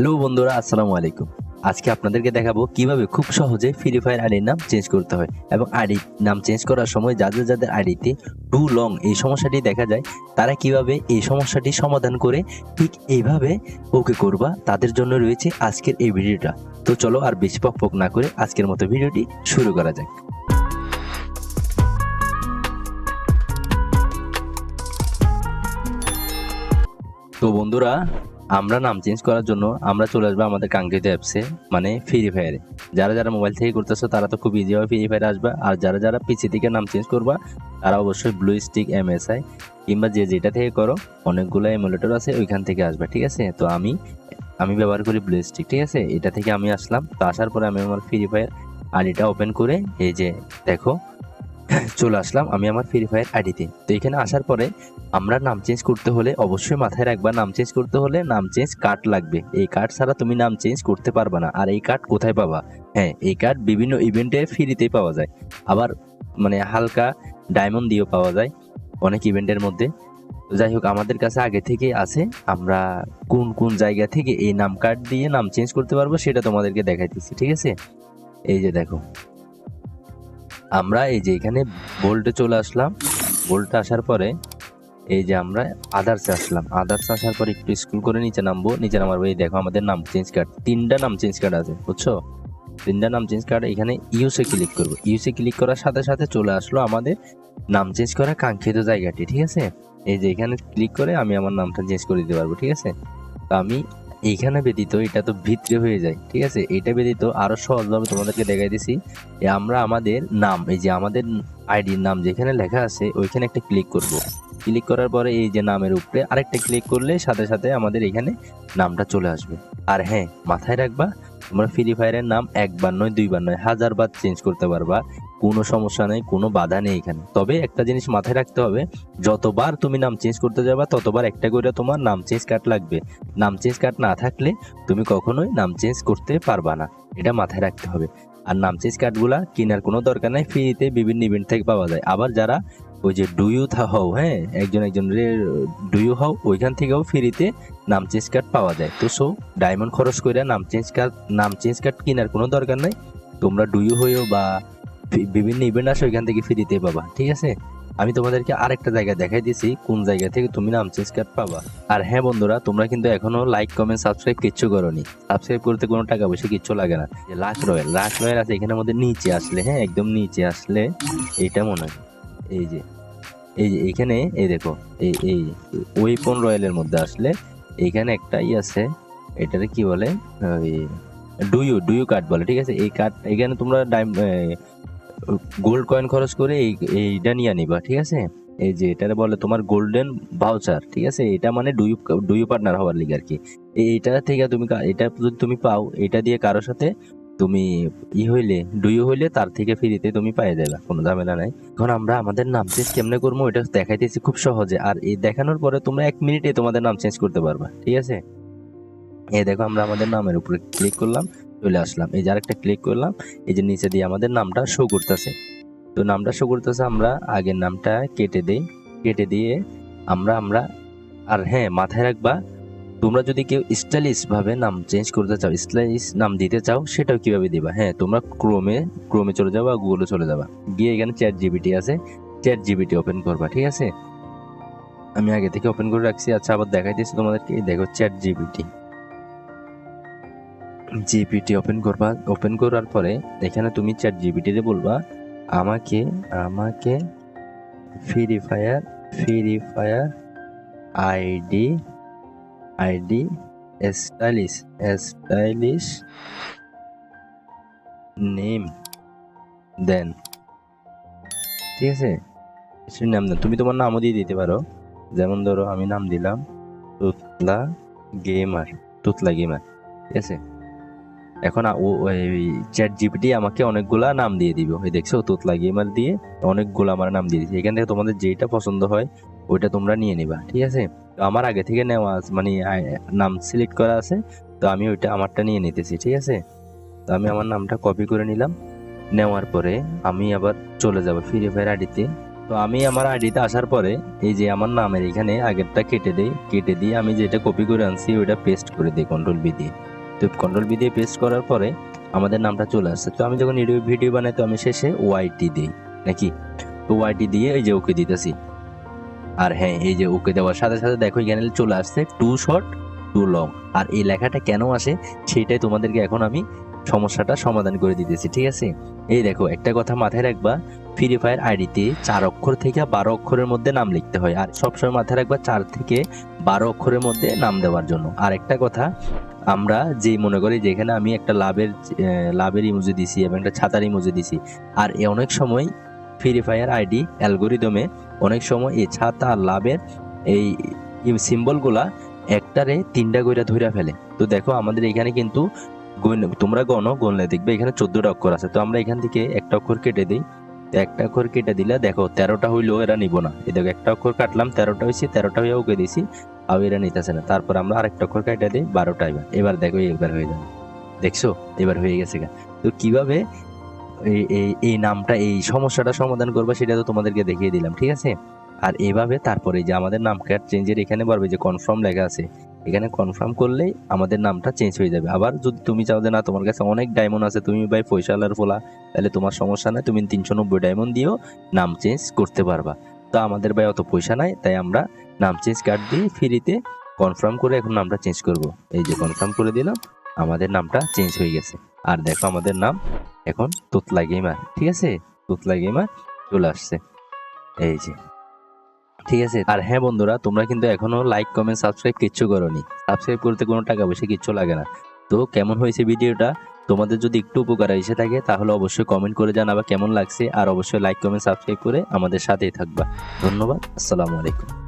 Hello বন্ধুরা, আসসালামু আলাইকুম। আজকে আপনাদেরকে দেখাবো কীভাবে খুব সহজে ফ্রি ফায়ার আইডির নাম চেঞ্জ করতে হয় এবং আইডি নাম চেঞ্জ করার সময় যাদের যাদের আইডিতে টু লং এই সমস্যাটি দেখা যায়, তারা কীভাবে এই সমস্যাটি সমাধান করে ঠিক এইভাবে ওকে করবা, তাদের জন্য রয়েছে আজকের এই ভিডিওটা। তো চলো আর বেশি পক পক না করে আজকের মতো ভিডিওটি শুরু করা যাক। তো বন্ধুরা আমরা নাম চেঞ্জ করার জন্য আমরা চলে আসব আমাদের কাঙ্ক্ষিত অ্যাপসে মানে ফ্রি ফায়ারে যারা যারা মোবাইল থেকে করতেছো, তারা তো খুব ইজিভাবে ফ্রি ফায়ারে আসবে। আর যারা যারা পিসি থেকে নাম চেঞ্জ করবা, তারা অবশ্যই ব্লু স্টিক এমএসআই কিংবা যে যেটা থেকে করো, অনেকগুলো এমুলেটর আছে, ওইখান থেকে আসবে, ঠিক আছে? তো আমি আমি ব্যবহার করি ব্লু স্টিক ঠিক আছে? এটা থেকে আমি আসলাম। তো আসার পরে আমি আমার ফ্রি ফায়ার আইডিটা ওপেন করে, এই যে দেখো চলে আসলাম আমি আমার ফ্রি ফায়ার আইডিতে তো। এখানে আসার পরে আমরা নাম চেঞ্জ করতে হলে অবশ্যই মাথায় রাখবা, নাম চেঞ্জ করতে হলে নাম চেঞ্জ কার্ড লাগবে। এই কার্ড ছাড়া তুমি নাম চেঞ্জ করতে পারবা না। আর এই কার্ড কোথায় পাবা? হ্যাঁ এই কার্ড বিভিন্ন ইভেন্টে ফ্রিতে পাওয়া যায়। আবার মানে হালকা ডায়মন্ড দিয়েও পাওয়া যায় অনেক ইভেন্টের মধ্যে। যাই হোক, আমাদের কাছে আগে থেকে আছে। আমরা কোন কোন জায়গা থেকে এই নাম কার্ড দিয়ে নাম চেঞ্জ করতে পারব সেটা তোমাদেরকে দেখাইতেছি, ঠিক আছে? এই যে দেখো। আমরা এই যে এখানে বোল্টে চলে আসলাম। বোল্টে আসার পরে এই যে আমরা আদার্সে আসলাম। আদার্সে আসার পর একটু স্কুল করে নিচে নামবো। নিচে নামার এই দেখো, আমাদের নাম চেঞ্জ কার্ড তিনটা নাম চেঞ্জ কার্ড আছে, বুঝছ? তিনটা নাম চেঞ্জ কার্ড এখানে ইউসে ক্লিক করব। ইউসে ক্লিক করার সাথে সাথে চলে আসলো আমাদের নাম চেঞ্জ করা কাঙ্ক্ষিত জায়গাটি, ঠিক আছে? এই যে এখানে ক্লিক করে আমি আমার নামটা চেঞ্জ করে দিতে পারব, ঠিক আছে? তো আমি এইখানে ব্যতীত এটা তো ভিতরে হয়ে যায়, ঠিক আছে? এটা ব্যতীত আরও সহজভাবে তোমাদেরকে দেখাই দিছি আমরা আমাদের নাম, এই যে আমাদের আইডির নাম যেখানে লেখা আছে, ওইখানে একটা ক্লিক করব। ক্লিক করার পরে এই যে নামের উপরে আরেকটা ক্লিক করলে সাথে সাথে আমাদের এখানে নামটা চলে আসবে। আর হ্যাঁ মাথায় রাখবা, তোমরা ফ্রি ফায়ারের নাম একবার নয়, দুইবার নয় হাজার বার চেঞ্জ করতে পারবা। কোনো সমস্যা নেই, কোনো বাধা নেই এখানে। তবে একটা জিনিস মাথায় রাখতে হবে, যতবার তুমি নাম চেঞ্জ করতে যাবা, ততবার একটা করে তোমার নাম চেঞ্জ কার্ড লাগবে। নাম চেঞ্জ কার্ড না থাকলে তুমি কখনোই নাম চেঞ্জ করতে পারবা না। এটা মাথায় রাখতে হবে। আর নাম চেঞ্জ কার্ডগুলা কেনার কোনো দরকার নাই ফ্রিতে বিভিন্ন ইভেন্ট থেকে পাওয়া যায়। আবার যারা ওই যে ডুইউ থা হও হ্যাঁ একজন একজনের ডুইউ হও, ওইখান থেকেও ফ্রিতে নাম চেঞ্জ কার্ড পাওয়া যায়। তো সো ডায়মন্ড খরচ করে নাম চেঞ্জ কার্ড নাম চেঞ্জ কার্ড কেনার কোনো দরকার নাই। তোমরা ডুইউ হয়েও বি- বিভিন্ন ইভেন্ট আসো, ওইখান থেকে ফ্রিতে পাবা, ঠিক আছে? আমি তোমাদেরকে আরেকটা জায়গা দেখাই দিছি, কোন জায়গা থেকে তুমি নাম চেঞ্জ কার্ড পাবা। আর হ্যাঁ বন্ধুরা, তোমরা কিন্তু এখনও লাইক কমেন্ট সাবস্ক্রাইব কিচ্ছু করোনি। সাবস্ক্রাইব করতে কোনো টাকা পয়সা কিচ্ছু লাগে না। যে লাস্ট রয়্যাল লাস্ট রয়্যাল আছে, এখানের মধ্যে নিচে আসলে হ্যাঁ একদম নিচে আসলে এইটা মনে হয়। এই যে এই যে, এখানে, এই দেখো, এই এই ওয়েপন রয়্যালের মধ্যে আসলে এইখানে একটা ই আছে, এটারে কি বলে? ওই ডুইউ ডুইউ কার্ড বলে, ঠিক আছে? এই কার্ড এখানে তোমরা ডাইম গোল্ড কয়েন খরচ করে এই, এইটা নিয়ে নিবা, ঠিক আছে? এই যে এটা বলে তোমার গোল্ডেন ভাউচার ঠিক আছে? এটা মানে ডুইউ ডুইউ পার্টনার হওয়ার লিগে আর কি এই- এইটা থেকে তুমি এটা যদি তুমি পাও, এটা দিয়ে কারোর সাথে তুমি ই হইলে ডুইও হইলে তার থেকে ফ্রিতে তুমি পাই যাবে কোনো ঝামেলা নাই। এখন আমরা আমাদের নাম চেঞ্জ কেমনে করব, এটা দেখাইতেছি খুব সহজে। আর এই দেখানোর পরে তোমরা এক মিনিটে তোমাদের নাম চেঞ্জ করতে পারবা, ঠিক আছে? এই দেখো আমরা আমাদের নামের উপরে ক্লিক করলাম। চলে আসলাম। এই যে আরেকটা ক্লিক করলাম, এই যে নিচে দিয়ে আমাদের নামটা শো করতেছে। তো নামটা শো করতেছে, আমরা আগের নামটা কেটে দেই। কেটে দিয়ে আমরা আমরা, আর হ্যাঁ মাথায় রাখবা, তোমরা যদি কেউ স্টাইলিশ ভাবে নাম চেঞ্জ করতে চাও স্টাইলিশ নাম দিতে চাও, সেটাও কীভাবে দিবা? হ্যাঁ তোমরা ক্রোমে ক্রোমে চলে যাবা গুগলে চলে যাবা। গিয়ে এখানে চ্যাট জিবিটি আছে চ্যাট জিবিটি ওপেন করবা, ঠিক আছে? আমি আগে থেকে ওপেন করে রাখছি আচ্ছা আবার দেখাই দিচ্ছি তোমাদেরকে দেখো চ্যাট জিবিটি জিপিটি ওপেন করবা ওপেন করার পরে এখানে তুমি চ্যাট জিপিটিতে বলবা, আমাকে আমাকে free fire free fire ID ID stylish stylish name দেন। ঠিক আছে? কিছু নাম দেন। তুমি তোমার নামও দিয়ে দিতে পারো। যেমন ধরো আমি নাম দিলাম, তুতলা গেমার তুতলা গেমার ঠিক আছে? এখন চ্যাট জিপিটি আমাকে অনেকগুলা নাম দিয়ে দিবে। ওই দেখছ, তোতলা গেমার দিয়ে অনেকগুলো আমার নাম দিয়ে দিচ্ছে এখান থেকে তোমাদের যেটা পছন্দ হয়, ওইটা তোমরা নিয়ে নিবা, ঠিক আছে? আমার আগে থেকে নেওয়া মানে নাম সিলেক্ট করা আছে, তো আমি ওইটা আমারটা নিয়ে নিতেছি, ঠিক আছে? তো আমি আমার নামটা কপি করে নিলাম। নেওয়ার পরে আমি আবার চলে যাব ফ্রি ফায়ার আইডিতে। তো আমি আমার আইডিতে আসার পরে এই যে আমার নামের এখানে আগেরটা কেটে দেই, কেটে দিয়ে আমি যেটা কপি করে আনছি, ওইটা পেস্ট করে দিই কন্ট্রোল বি দিয়ে। তো কন্ট্রোল বি দিয়ে পেস্ট করার পরে আমাদের নামটা চলে আসছে তো আমি যখন ভিডিও ভিডিও বানাই, তো আমি শেষে ওয়াইটি দিই, নাকি? তো ওয়াইটি দিয়ে এই যে ওকে দিতেছি। আর হ্যাঁ এই যে ওকে দেওয়ার সাথে সাথে দেখো, এখানে চলে আসছে টু শর্ট টু লং আর এই লেখাটা কেন আসে, সেটাই তোমাদেরকে এখন আমি সমস্যাটা সমাধান করে দিতেছি, ঠিক আছে? এই দেখো, একটা কথা মাথায় রাখবা ফ্রি ফায়ার আইডিতে চার অক্ষর থেকে বারো অক্ষরের মধ্যে নাম লিখতে হয়। আর সবসময় মাথায় রাখবা, চার থেকে বারো অক্ষরের মধ্যে নাম দেওয়ার জন্য। আর একটা কথা আমরা যে মনে করি যেখানে আমি একটা লাভের লাভের ইমোজি দিছি এবং একটা ছাতার ইমোজি দিছি। আর এ অনেক সময় ফ্রি ফায়ার আইডি অ্যালগোরিদমে অনেক সময় এই ছাতা আর লাভের এই সিম্বলগুলা একটারে তিনটা কইরা ধইরা ফেলে। তো দেখো আমাদের এখানে কিন্তু তোমরা গণ, গণলে দেখবে এখানে চোদ্দটা অক্ষর আছে। তো আমরা এখান থেকে একটা অক্ষর কেটে দিই। একটা অক্ষর কেটে দিলে, দেখো, তেরোটা হইলেও এরা নিব না। এই দেখো, একটা অক্ষর কাটলাম, তেরোটা হয়েছে তেরোটা হয়ে ওকে দিছি আর এরা নিতেছে না। তারপর আমরা আরেকটা অক্ষর কেটে দিই, বারোটা এবার। এবার দেখো এবার হয়ে যাবে দেখছ? এবার হয়ে গেছে গা। তো কীভাবে এই এই নামটা, এই সমস্যাটা সমাধান করবা সেটা তো তোমাদেরকে দেখিয়ে দিলাম, ঠিক আছে? আর এভাবে তারপরে যে আমাদের নাম চেঞ্জের এখানে পারবে যে কনফার্ম লেখা আছে এখানে কনফার্ম করলেই আমাদের নামটা চেঞ্জ হয়ে যাবে। আবার যদি তুমি চাও যে না, তোমার কাছে অনেক ডায়মন্ড আছে, তুমি ভাই পয়সালার ফোলা, তাহলে তোমার সমস্যা নাই, তুমি তিনশো নব্বই ডায়মন্ড দিয়েও নাম চেঞ্জ করতে পারবা। তো আমাদের ভাই অত পয়সা নাই, তাই আমরা নাম চেঞ্জ কার্ড দিয়ে ফ্রিতে কনফার্ম করে এখন নামটা চেঞ্জ করব। এই যে কনফার্ম করে দিলাম, আমাদের নামটা চেঞ্জ হয়ে গেছে। আর দেখো আমাদের নাম এখন তোতলা গেমার ঠিক আছে? তোতলা গেমার চলে আসছে। এই যে ঠিক আছে? আর হ্যাঁ বন্ধুরা, তোমরা কিন্তু এখনও লাইক কমেন্ট সাবস্ক্রাইব কিচ্ছু করোনি। সাবস্ক্রাইব করতে কোনো টাকা পয়সা কিচ্ছু লাগে না। তো কেমন হয়েছে ভিডিওটা? তোমাদের যদি একটু উপকার এসে থাকে, তাহলে অবশ্যই কমেন্ট করে জানাবা কেমন লাগছে। আর অবশ্যই লাইক কমেন্ট সাবস্ক্রাইব করে আমাদের সাথেই থাকবা। ধন্যবাদ, আসসালামু আলাইকুম।